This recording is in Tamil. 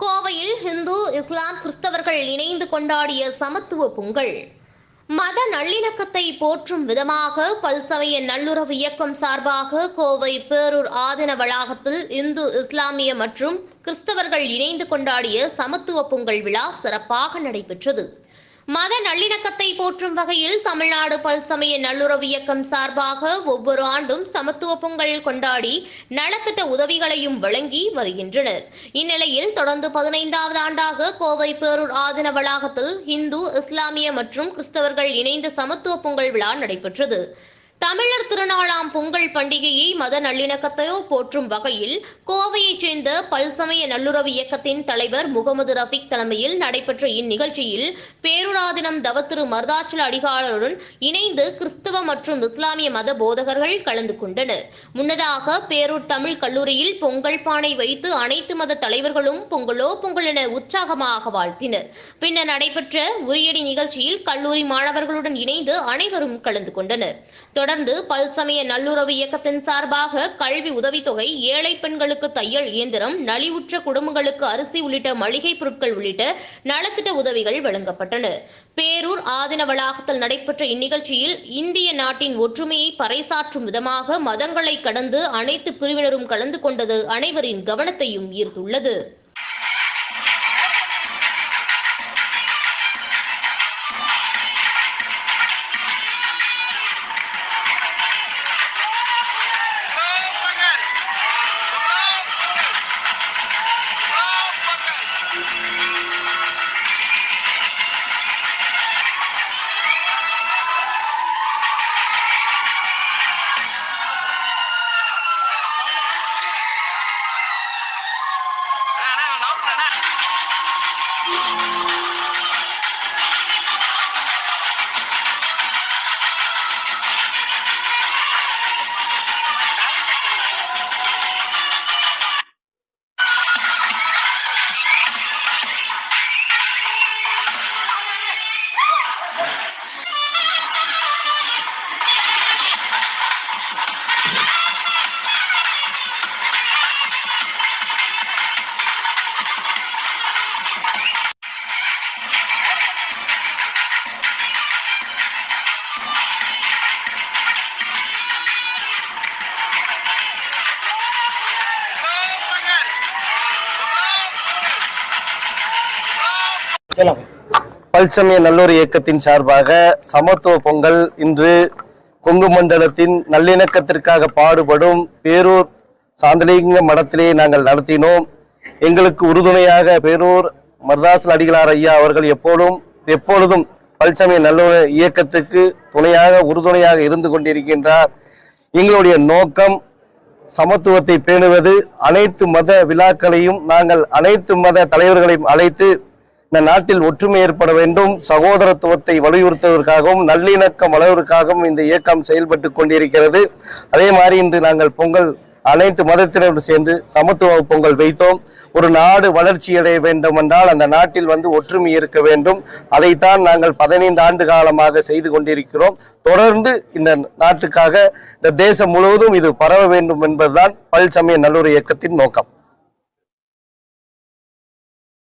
கோவையில் ஹிந்து இஸ்லாம் கிறிஸ்தவர்கள் இணைந்து கொண்டாடிய சமத்துவ பொங்கல். மத நல்லிணக்கத்தை போற்றும் விதமாக பல்சமய நல்லுறவு இயக்கம் சார்பாக கோவை பேரூர் ஆதின வளாகத்தில் இந்து இஸ்லாமிய மற்றும் கிறிஸ்தவர்கள் இணைந்து கொண்டாடிய சமத்துவ பொங்கல் விழா சிறப்பாக நடைபெற்றது. மத நல்லிணக்கத்தை போற்றும் வகையில் தமிழ்நாடு பல்சமய நல்லுறவு இயக்கம் சார்பாக ஒவ்வொரு ஆண்டும் சமத்துவ பொங்கல் கொண்டாடி நலத்திட்ட உதவிகளையும் வழங்கி வருகின்றனர். இந்நிலையில் தொடர்ந்து பதினைந்தாவது ஆண்டாக கோவை பேரூர் ஆதின வளாகத்தில் இந்து இஸ்லாமிய மற்றும் கிறிஸ்தவர்கள் இணைந்த சமத்துவ பொங்கல் விழா நடைபெற்றது. தமிழர் திருநாளாம் பொங்கல் பண்டிகையை மத நல்லிணக்கத்தையோ போற்றும் வகையில் கோவையைச் சேர்ந்த பல்சமய நல்லுறவு இயக்கத்தின் தலைவர் முகமது ரஃபிக் தலைமையில் நடைபெற்ற இந்நிகழ்ச்சியில் பேருராதினம் தவத்திரு மருதாச்சல அடிகாரருடன் இணைந்து கிறிஸ்தவ மற்றும் இஸ்லாமிய மத போதகர்கள் கலந்து கொண்டனர். முன்னதாக பேரூர் தமிழ் கல்லூரியில் பொங்கல் பானை வைத்து அனைத்து மத தலைவர்களும் பொங்கலோ பொங்கல் என உற்சாகமாக வாழ்த்தினர். பின்னர் நடைபெற்ற உரியடி நிகழ்ச்சியில் கல்லூரி மாணவர்களுடன் இணைந்து அனைவரும் கலந்து கொண்டனர். தொடர் தொடர்ந்து பல்சமய நல்லுறவு இயக்கத்தின் சார்பாக கல்வி உதவித்தொகை ஏழை பெண்களுக்கு தையல் இயந்திரம் நலிவுற்ற குடும்பங்களுக்கு அரிசி உள்ளிட்ட மளிகை பொருட்கள் உள்ளிட்ட நலத்திட்ட உதவிகள் வழங்கப்பட்டன. பேரூர் ஆதின வளாகத்தில் நடைபெற்ற இந்நிகழ்ச்சியில் இந்திய நாட்டின் ஒற்றுமையை பறைசாற்றும் விதமாக மதங்களை கடந்து அனைத்து பிரிவினரும் கலந்து கொண்டது அனைவரின் கவனத்தையும் ஈர்த்துள்ளது. 老奶奶 பல்சமய நல்லூர் இயக்கத்தின் சார்பாக சமத்துவ பொங்கல் இன்று கொங்கு மண்டலத்தின் நல்லிணக்கத்திற்காக பாடுபடும் பேரூர் சாந்தலிங்க மடத்திலே நாங்கள் நடத்தினோம். எங்களுக்கு உறுதுணையாக பேரூர் மருதாசல் அடிகளார் ஐயா அவர்கள் எப்போதும் எப்பொழுதும் பல்சமய நல்லூர் இயக்கத்துக்கு துணையாக உறுதுணையாக இருந்து கொண்டிருக்கின்றார். எங்களுடைய நோக்கம் சமத்துவத்தை பேணுவது. அனைத்து மத விழாக்களையும் நாங்கள் அனைத்து மத தலைவர்களையும் அழைத்து இந்த நாட்டில் ஒற்றுமை ஏற்பட வேண்டும் சகோதரத்துவத்தை வலியுறுத்துவதற்காகவும் நல்லிணக்கம் வளர்வதற்காகவும் இந்த இயக்கம் செயல்பட்டு கொண்டிருக்கிறது. அதே மாதிரி இன்று நாங்கள் பொங்கல் அனைத்து மதத்தினரும் சேர்ந்து சமத்துவ பொங்கல் வைத்தோம். ஒரு நாடு வளர்ச்சி அடைய வேண்டும் என்றால் அந்த நாட்டில் வந்து ஒற்றுமை இருக்க வேண்டும். அதைத்தான் நாங்கள் பதினைந்து ஆண்டு காலமாக செய்து கொண்டிருக்கிறோம். தொடர்ந்து இந்த நாட்டுக்காக இந்த தேசம் முழுவதும் இது பரவ வேண்டும் என்பதுதான் பல்சமய நல்லூர் இயக்கத்தின் நோக்கம்.